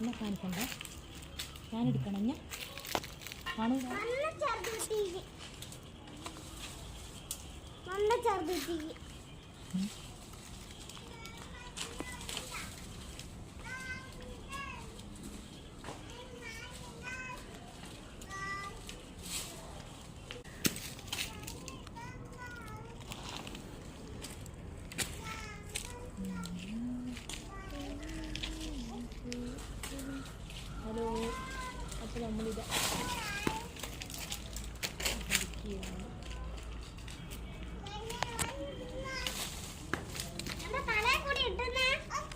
ഉണ്ട് ഞാൻ. എടുക്കണം ഞാൻ കാണൂല ചെറുതുട്ടിക്ക്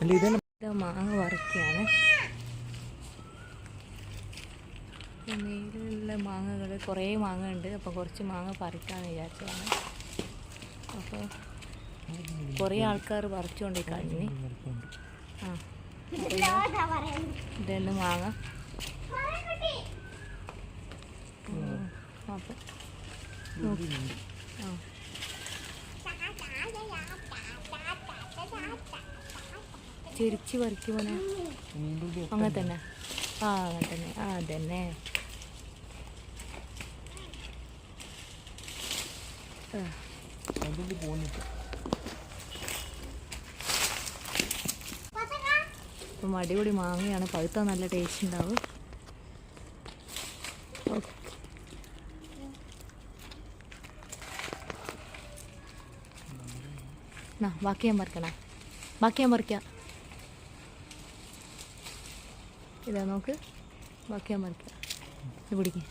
അല്ല ഇതന്നെ ഇത് മാങ്ങ വറക്കുകയാണ് മേലുള്ള മാങ്ങകൾ കുറേ മാങ്ങ ഉണ്ട് അപ്പോൾ കുറച്ച് മാങ്ങ പറിക്കാമെന്ന് വിചാരിച്ചതാണ്. അപ്പോൾ കുറേ ആൾക്കാർ പറിച്ചുകൊണ്ട് കഴിഞ്ഞ്. ആ. ഇതെന്ന് മാങ്ങ. അപ്പം ആ. ചിരിച്ച് പറിക്കുമോനെ അങ്ങനെ തന്നെ. ആ അങ്ങനെ തന്നെ. ആ അതന്നെ. ഇപ്പം അടിപൊളി മാങ്ങയാണ്. പഴുത്ത നല്ല ടേസ്റ്റ് ഉണ്ടാവും. ബാക്കി ഞാൻ പറിക്കണേ. ബാക്കി ഞാൻ പറിക്കാം. ഇതാ നോക്ക്. ബാക്കി ഞാൻ പറിക്കാം ഇത് പിടിക്കേ.